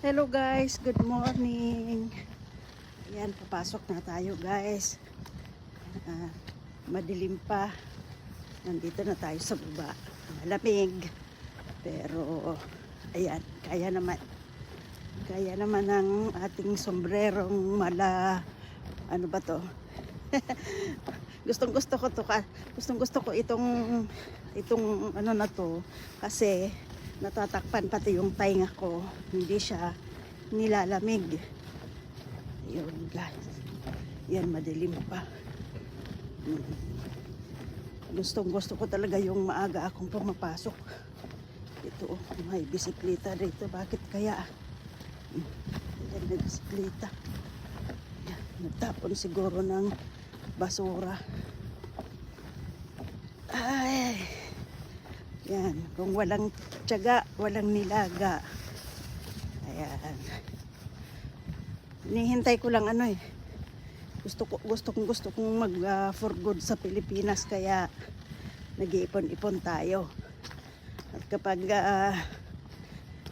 Hello guys, good morning. Ayan, papasok na tayo guys. Ah, madilim pa. Nandito na tayo sa baba. Malamig. Pero, ayan, kaya naman. Kaya naman ng ating sombrerong mala, ano ba to? gustong gusto ko to gustong gusto ko itong itong ano na to kasi natatakpan pati yung tainga ko. Hindi siya nilalamig. Yun guys. Yan madilim pa. Mm. gustong gusto ko talaga yung maaga akong pumapasok. Ito may bisikleta dito bakit kaya? Mm. yan may bisikleta. Yan, nagtapon siguro ng basura. Ay! Yan, kung walang tiyaga, walang nilaga. Ayan. Hinihintay ko lang ano eh. Gusto ko gusto kong gusto kong mag ah, for good sa Pilipinas kaya nag-iipon-ipon tayo. At kapag ah,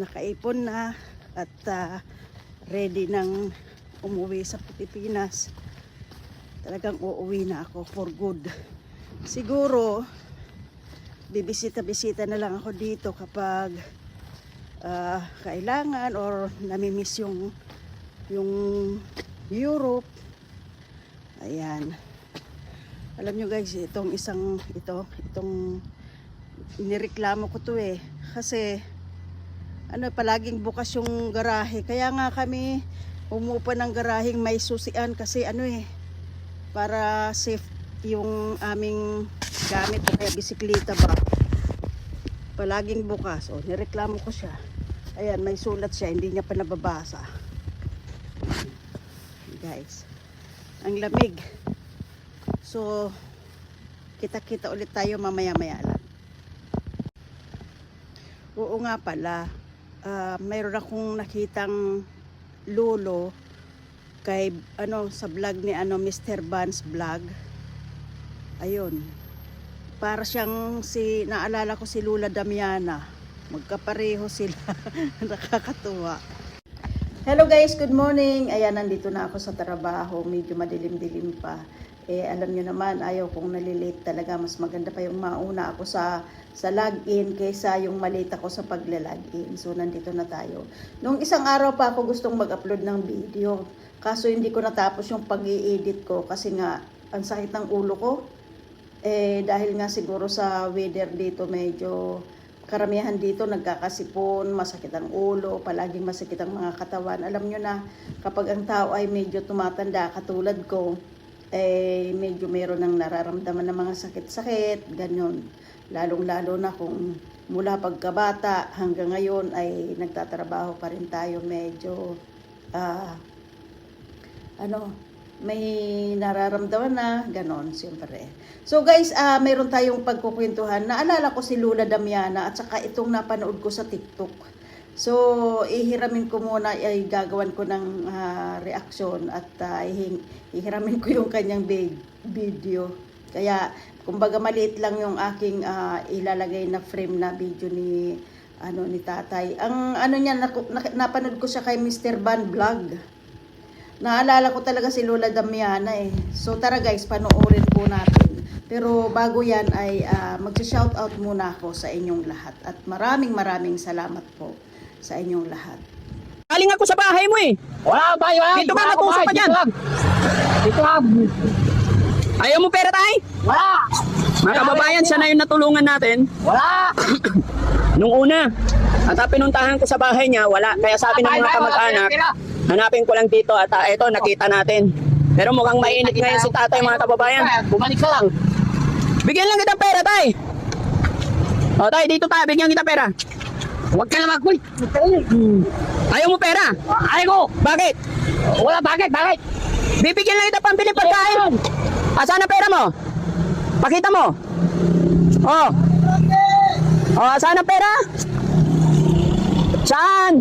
nakaipon na at ah, ready nang umuwi sa Pilipinas, talagang uuwi na ako for good. Siguro, bibisita-bisita na lang ako dito kapag ah, kailangan or namimiss yung yung Europe. Ayan. Alam nyo guys, itong isang ito, itong inireklamo ko to eh. Kasi ano, palaging bukas yung garahe. Kaya nga kami umupa ng garaheng may susian kasi ano eh, para safe yung aming gamit o kaya bisikleta ba. Palaging bukas. O, nireklamo ko siya. Ayan, may sulat siya. Hindi niya pa nababasa. Guys. Ang lamig. So, kita-kita ulit tayo mamaya-maya lang. Oo nga pala. ah, mayroon akong nakitang lolo kay ano sa vlog ni ano Mr. Vance vlog. Ayun. Para siyang si naalala ko si Lula Damiana. Magkapareho sila. Nakakatuwa. Hello guys, good morning. Ayan, nandito na ako sa trabaho. Medyo madilim-dilim pa. Eh, alam nyo naman, ayaw kong nalilate talaga. Mas maganda pa yung mauna ako sa, sa login kaysa yung malate ako sa pagla-login. So, nandito na tayo. Nung isang araw pa ako gustong mag-upload ng video. Kaso hindi ko natapos yung pag edit ko kasi nga, ang sakit ng ulo ko. Eh, dahil nga siguro sa weather dito medyo karamihan dito nagkakasipon, masakit ang ulo, palaging masakit ang mga katawan. Alam nyo na, kapag ang tao ay medyo tumatanda, katulad ko, eh, medyo meron ng nararamdaman ng mga sakit-sakit, ganyan. Lalong-lalo na kung mula pagkabata hanggang ngayon ay nagtatrabaho pa rin tayo medyo ah, ano, may nararamdaman na, ganon, siyempre. So guys, ah mayroon tayong pagkukwentuhan. Naalala ko si Lula Damiana at saka itong napanood ko sa TikTok. So, ihiramin ko muna, ay gagawan ko ng ah, reaksyon at ihing, ihiramin ko yung kanyang video. Kaya, kumbaga maliit lang yung aking ah, ilalagay na frame na video ni ano ni tatay. Ang ano niya, nak- napanood ko siya kay Mr. Van Vlog. Naalala ko talaga si Lola Damiana eh. So tara guys, panoorin po natin. Pero bago yan ay uh, mag-shoutout muna ako sa inyong lahat. At maraming maraming salamat po sa inyong lahat. Galing ako sa bahay mo eh. Wala ba wala. Dito ka, nag-usap ka dyan. Dito lang. Ayaw mo pera tay? Wala. Mga kababayan, siya na yung natulungan natin Wala. nung una. At ah, pinuntahan ko sa bahay niya, wala. Kaya sabi ng mga kamag-anak, hanapin ko lang dito at ah, ito, nakita natin. Pero mukhang mainit ngayon si tatay mga kababayan. Bumalik ka lang. Bigyan lang kita pera tay. O tay, dito tayo, bigyan kita pera. Huwag ka na mag-quit. Ayaw mo pera? Ay ko. Bakit? Wala bakit? Bakit? Bibigyan lang kita pambili pagkain. Asan ang pera mo? Pakita mo. Oh. Oh, asan ang pera? Saan?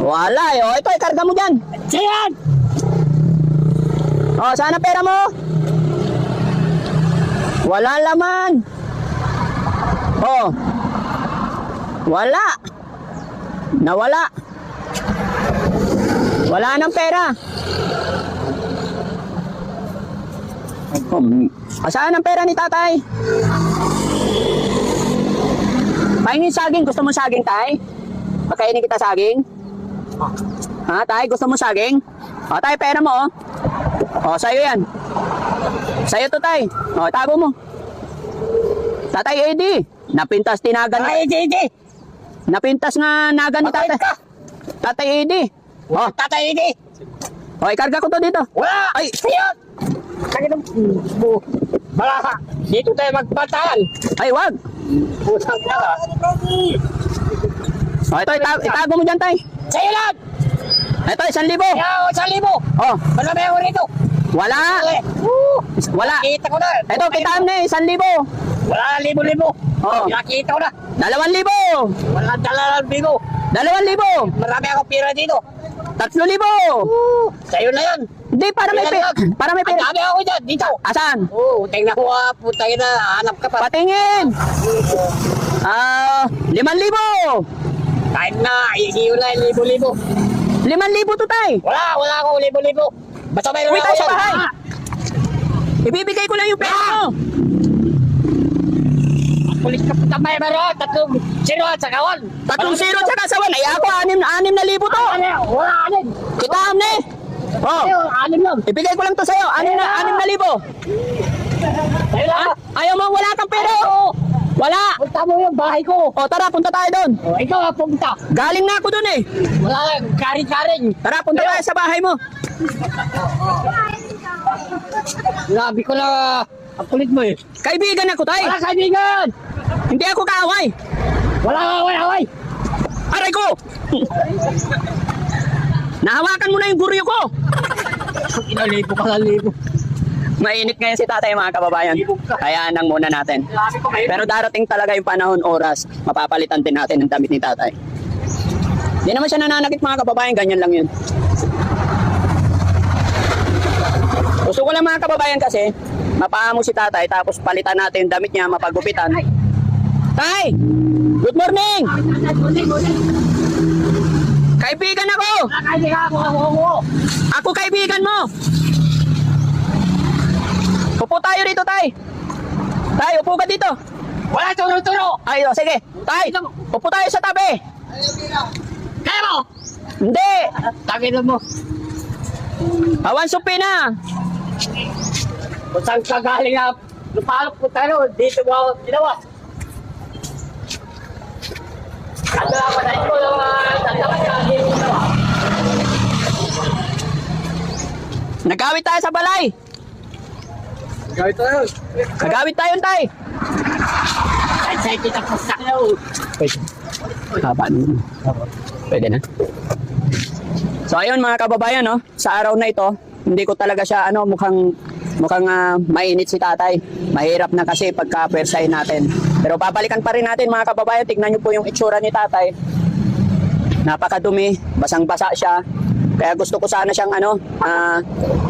Wala eh. Oh, ito, ikarga mo dyan. Siyan. Oh, saan ang pera mo? Wala laman. Oh. Wala. Nawala. Wala nang pera. Um, Asaan ang pera ni tatay? Pahingin saging. Gusto mo saging, tay? Pagkainin kita saging? Ha, tay? Gusto mo saging? O, tay, pera mo, oh. O, sa'yo yan. Sa'yo to, tay. O, tago mo. Tatay Eddie, napintas tinagan. Ay, hindi, hindi. Napintas nga nagan ni tatay. ka. Tatay Eddie. O, Tatay, hindi. o, ikarga ko to dito. Wala. Ay, Sa'yo. Sakit ang... Bu. Bala ka. Dito tayo magbantaan. ay, wag. Pusang na ka. O, ito, ita- itago mo dyan, tay. Sa'yo lang. Ito, isang libo. Kaya ako sa libo. Oh, ba yung rito? wala. Woo. Wala. Nakita ko na. Ito, kitaan na eh, isang libo. Wala libo-libo. Oo. Nakita ko na. Dalawang libo. Wala dala ng bigo. Dalawang libo. Marami akong pira dito. Tatlo libo. Sa'yo na yan. Hindi, para may pera. Para may Ang pera. dami ako dyan. Dito. Asan? Oo, tingnan ko ah. Putang na. Hanap ka pa. Patingin. Ah, limang libo. Kahit na. Ihiyo na libo-libo. Limang libo to, tay. Wala. Wala akong libo-libo. Basta mayroon Uwi ako sa bahay. Ah, Ibibigay ko lang yung pera mo. Pulis ka puta may meron. Tatlong zero at saka one. Tatlong zero tsaka sa one. Ay, ako, anim, anim na libo to. Wala anin. Kitaan na eh. Oh, Sa'yo, anim lang. ibigay ko lang to sa'yo. Anim na, anim na libo. Sa'yo lang. Ayaw mo, wala kang pera. oh. Wala. Punta mo yung bahay ko. O, tara, punta tayo doon. O, ikaw ang pumunta. Galing na ako doon eh. Wala. Karing-karing. Tara, punta tayo sa bahay mo. Grabe ko na. Ang kulit mo eh. Kaibigan ako, tay. Wala kaibigan. Hindi ako kaaway. Wala ka, wala, wala. Aray ko! Nahawakan mo na yung guryo ko. Inalibo ka lang libo. Mainit ngayon si tatay mga kababayan. Hayaan lang muna natin. Pero darating talaga yung panahon, oras, mapapalitan din natin ang damit ni tatay. Hindi naman siya nananakit mga kababayan, ganyan lang yun. Gusto ko lang mga kababayan kasi, mapaamo si tatay tapos palitan natin yung damit niya, mapagupitan. Tay! Good morning! Kaibigan ako! Kaibigan ako. Ako, ako. Ako kaibigan mo! Upo tayo rito, tay! Tay, upo ka dito! Wala turo-turo. Ay, oh, sige. Tay, upo tayo sa tabi. Kaya mo. Hindi. Tangin mo. Awan supi na. Kung saan ka galing na lupalok po tayo, dito mo ako ginawa. Ano ako na ito na tatawag ka, hindi mo ginawa. Nagawit tayo sa balay. Gawin tayo. Nagawit tayo, tay. Sa'yo kita po sa akin. Pwede. Haba nun. Pwede na. So ayun mga kababayan, no? sa araw na ito, hindi ko talaga siya ano mukhang mukhang ah, mainit si tatay. Mahirap na kasi pagka natin. Pero babalikan pa rin natin mga kababayan, tignan niyo po yung itsura ni tatay. Napakadumi, basang-basa siya. Kaya gusto ko sana siyang ano, ah,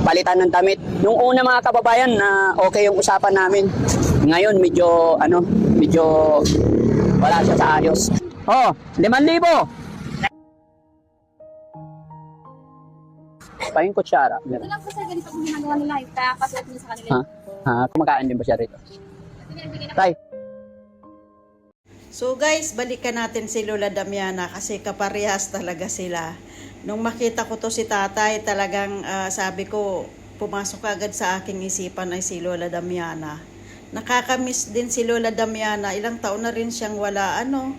palitan ng damit. Nung una mga kababayan, na okay yung usapan namin. Ngayon medyo ano, medyo wala siya sa ayos. Oh, 5,000. Pa yung kutsara. Ito lang kasi ganito ang ginagawa nila. Yung kaya pasuot niya sa kanila. Ha? Ha? Kumakain din ba siya rito? Tay, So guys, balikan natin si Lola Damiana kasi kaparehas talaga sila. Nung makita ko to si tatay, talagang ah, sabi ko, pumasok agad sa aking isipan ay si Lola Damiana. Nakakamiss din si Lola Damiana. Ilang taon na rin siyang wala, ano,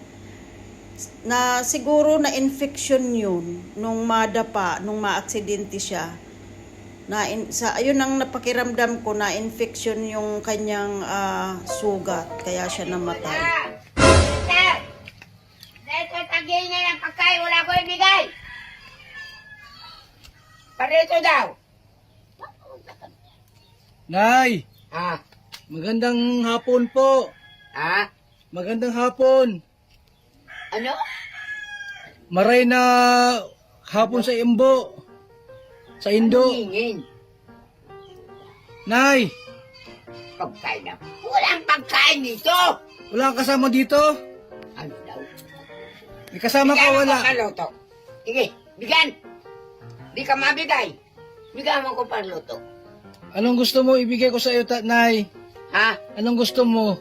na siguro na infection yun nung madapa, nung maaksidente siya. Na in, sa ayun ang napakiramdam ko na infection yung kanyang ah, sugat kaya siya namatay. Sir! Dahil ko tagihin niya ng pagkain, wala ko ibigay. Parito daw. Nay, Ah, magandang hapon po. ah, Magandang hapon. ano? Maray na hapon sa Imbo. Sa Indo. Hingin. Nay, Pagkain na. Walang pagkain dito. wala kang kasama dito? Ano daw? May kasama ka Kaya wala. makakaluto. Sige, bigyan. Di ka mabigay. Bigyan mo ko parluto. Anong gusto mo ibigay ko sa iyo, ta- Nay? Ha? Anong gusto mo?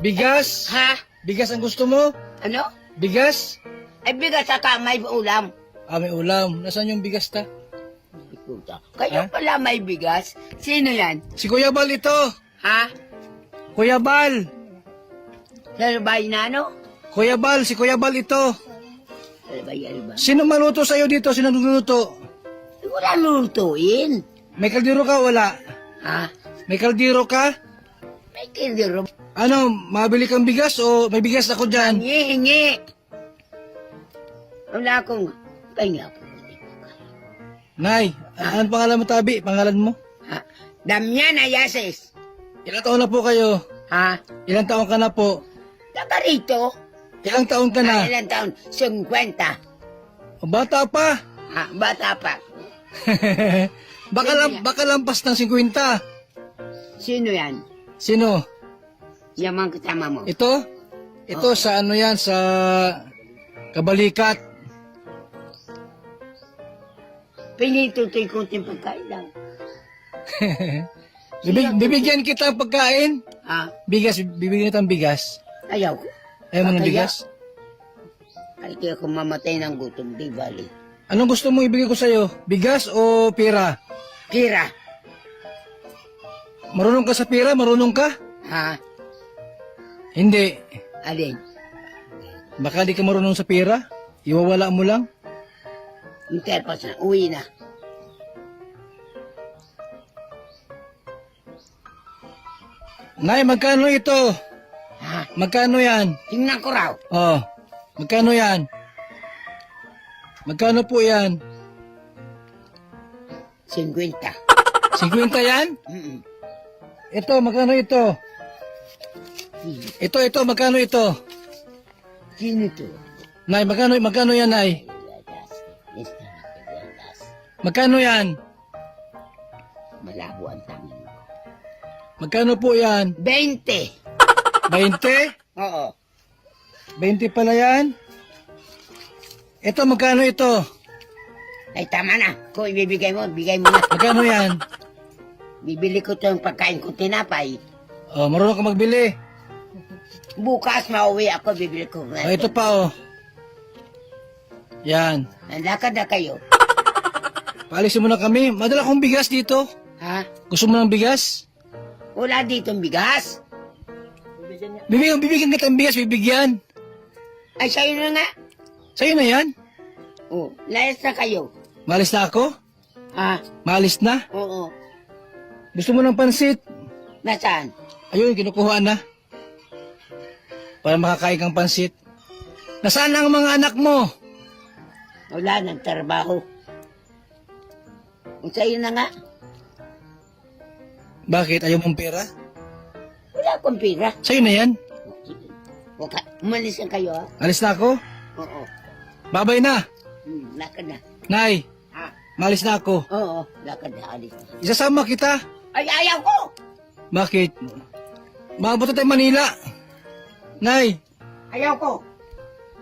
Bigas? Ha? Bigas ang gusto mo? Ano? Bigas? Ay, bigas sa may ulam. Ah, may ulam. Nasaan yung bigas ta? Puta. Kayo Ha? pala may bigas? Sino yan? Si Kuya Bal ito. Ha? Kuya Bal. Salbay na ano? Kuya Bal, si Kuya Bal ito. Salbay, alba. Sino maluto sa'yo dito? Sino nagluluto? Wala lutuin. May kaldero ka? Wala. Ha? May kaldero ka? May kindero. Ano, mabili kang bigas o may bigas ako dyan? Hingi, hingi. Wala akong... Kaya ako. Nay, ano pangalan mo tabi? Pangalan mo? Ha? Damian Ayases. Ilang taon na po kayo? Ha? Ilang taon ka na po? Taga rito. Ilang taon ka Ah, na? ilang taon? 50. O, Bata pa. Ha? Bata pa. baka, lam, baka lampas ng 50. Sino yan? Sino? Yaman kasama mo. Ito? Ito sa ano yan? Sa kabalikat. Pinitutoy ko yung pagkain lang. Bibig, bibigyan kita ng pagkain. Ha? Bigas, bibigyan kita ng bigas. Ayaw ko. Ayaw mo ng Kaya- bigas? Ay, kaya kung mamatay ng gutom, di bali. Anong gusto mo ibigay ko sa'yo? Bigas o pera? Kira. Marunong ka sa pera? Marunong ka? Ha? Hindi. Alin? Baka di ka marunong sa pera? Iwawala mo lang? Interpas na. Uwi na. Nay, magkano ito? Ha? Magkano yan? Tingnan ko raw. Oh, magkano yan? Magkano po yan? 50. 50 yan? Mm-mm. Ito, magkano ito? Ito, ito, magkano ito? Sino to? Nay, magkano, magkano yan, Nay? Magkano yan? Malabo ang tangin mo. Magkano po yan? 20. 20? Oo. 20 pala yan? Ito, magkano ito? Ay, tama na. Kung ibibigay mo, bigay mo na. Magkano yan? Bibili ko itong pagkain ko tinapay. Oh, marunong ka magbili. Bukas mauwi ako, bibili ko. Oh, ito pa, oh. Yan. Nandakad na kayo. Paalisin mo na kami. Madala kong bigas dito. Ha? Gusto mo ng bigas? Wala ditong bigas. Bibigyan, bibigyan kita ng bigas, bibigyan. Ay, sa'yo na nga. Sa'yo na yan. Oh, layas na kayo. Malis na ako? Ha? Malis na? Oo. Gusto mo ng pansit? Nasaan? Ayun, kinukuha na. Para makakain kang pansit. Nasaan ang mga anak mo? Wala nang trabaho. Sa'yo na nga. Bakit? Ayaw mong pera? Wala akong pira. Sa'yo na yan. Waka, umalis na kayo, ha? Alis na ako. Oo. Babay na. Hmm, lakad na. Nay, Ha? malis na ako. Oo, lakad na, alis na. Isasama kita. Ay, ayaw ko! Bakit? Maabot na tayo Manila. Nay, Ayaw ko!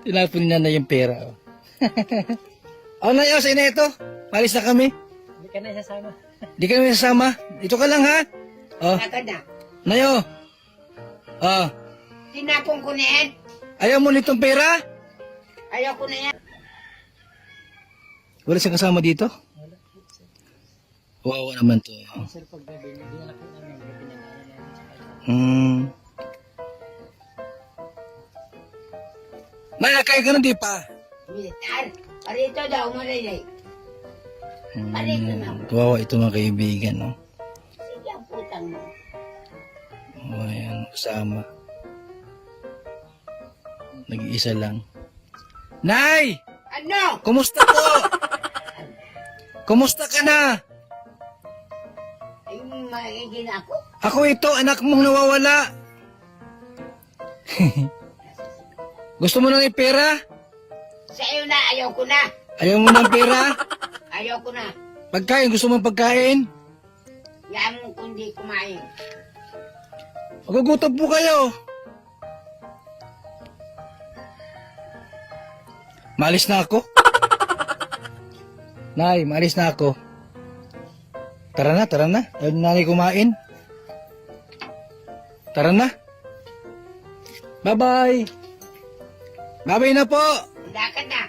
tinapon niya na yung pera. Oh, oh Nay, oh, sa'yo na ito. Malis na kami. Hindi ka na isasama. Hindi ka na isasama. Dito ka lang, ha? Oh, Lakad na. Nay, oh. Oh, Tinapon ko na yan. ayaw mo nitong pera? Ayaw ko na yan. Wala siyang kasama dito? Wawa naman to. Hmm. Nakain ka na di pa. Militar. Parito daw, marilay. Parito na. Hmm. Kawawa ito mga kaibigan, no? Sige ang putang mo. Ayan, kasama. Nag-iisa lang. Nay! Ano? Kumusta po? Kumusta ka na? Ay, maigin ako. Ako ito, anak mong nawawala. Gusto mo ng pera? Sa'yo na, ayaw ko na. Ayaw mo ng pera? Ayaw ko na. Pagkain, gusto mo pagkain? Yan mo kundi kumain. Magugutom po kayo. Malis na ako. Nay, maalis na ako. Tara na, tara na. Ayaw na nanay kumain. Tara na. Bye-bye. Bye-bye na po. Lakad na.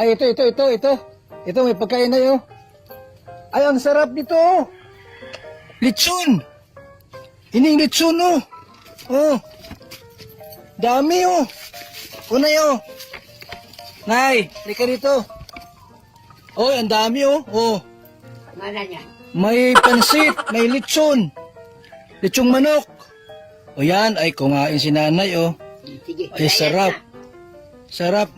Ay, ito, ito, ito, ito. Ito, may pagkain na yun. Ay, ang sarap nito. oh. Litson. Ining litson, oh. Oh. Dami, oh. Unay, oh. Nay, lika dito. Oh, ang dami, oh. Oh. Mana niya? May pansit, may litson. Litsong manok. O yan, ay kumain si nanay, oh. Sige. Ay, sarap. na. Sarap.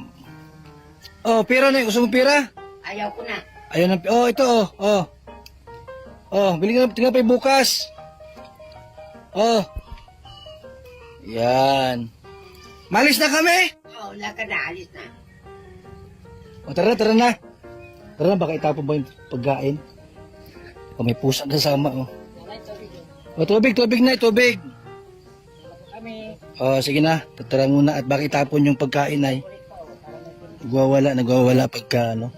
Oh, pira na. Gusto mo pira? Ayaw ko na. Ayun ang, oh, ito, oh, oh. Oh, bili ka na, tingnan pa yung bukas. Oh. Yan. Malis na kami. Oo, lakad na. Alis na. O, tara na, tara na. Tara na, baka itapon mo yung pagkain. O, may pusa kasama, oh. O, tubig, tubig na, tubig. O, sige na. Tara muna at baka itapon yung pagkain, ay. Nagwawala, nagwawala pagka, ano.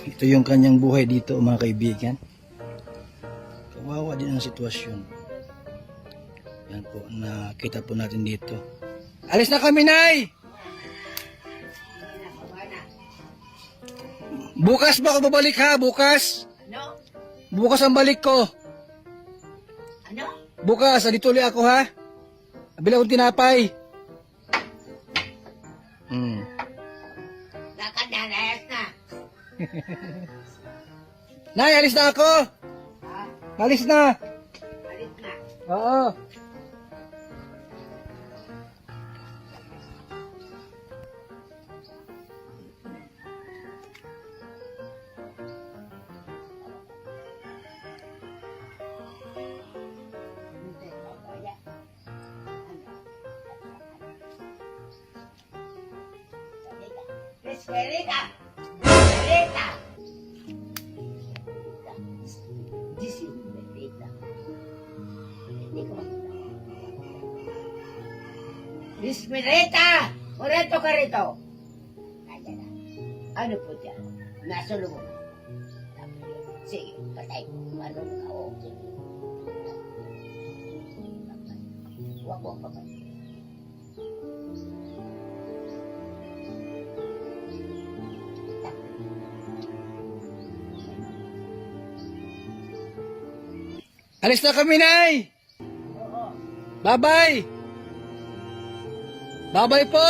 Ito yung kanyang buhay dito, mga kaibigan. Kawawa din ang sitwasyon. Yan po, nakita po natin dito. Alis na kami, Nay! Bukas ba ako babalik ha? Bukas? Ano? Bukas ang balik ko. Ano? Bukas, alito ulit ako ha? Bila akong tinapay. Hmm. Lakad na. Nay, alis na ako! Alis na! Alis na. Oo. Miss Merita! Mureto ka rito. Ayan na. Ano po dyan? Nasa loob. Sige, patay ko. Ano ka? Oo. Huwag mo pa Alis na kami, Nay! Bye-bye! Bye-bye po!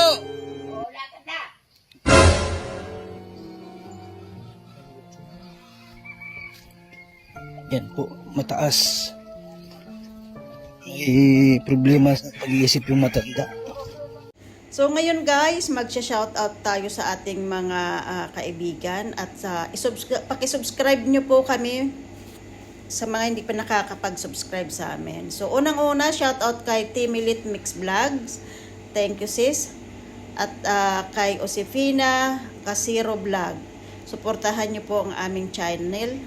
Yan po, mataas. May problema sa pag-iisip yung matanda. So ngayon guys, magsha-shoutout tayo sa ating mga ah, kaibigan at sa isubscri- paki-subscribe nyo po kami sa mga hindi pa nakakapag-subscribe sa amin. So unang-una, shoutout kay Timilit Mix Vlogs. Thank you sis. At ah, kay Josefina Casiro Vlog. Suportahan nyo po ang aming channel.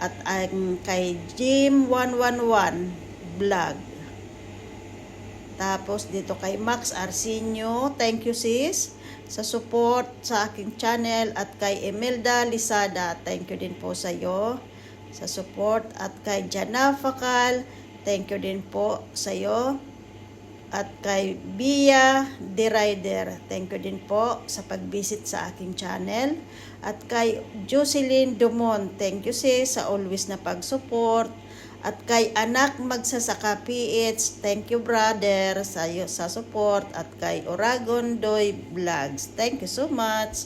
At ang kay Jim 111 Vlog. Tapos dito kay Max Arsenio, thank you sis sa support sa aking channel at kay Emelda Lisada, thank you din po sa iyo sa support at kay Jana Fakal, thank you din po sa iyo at kay Bia The Rider, thank you din po sa pag-visit sa aking channel at kay Jocelyn Dumont, thank you sis sa always na pag-support at kay anak magsasaka PH, thank you brother sa, sa support. At kay Oragon Doy Vlogs, thank you so much.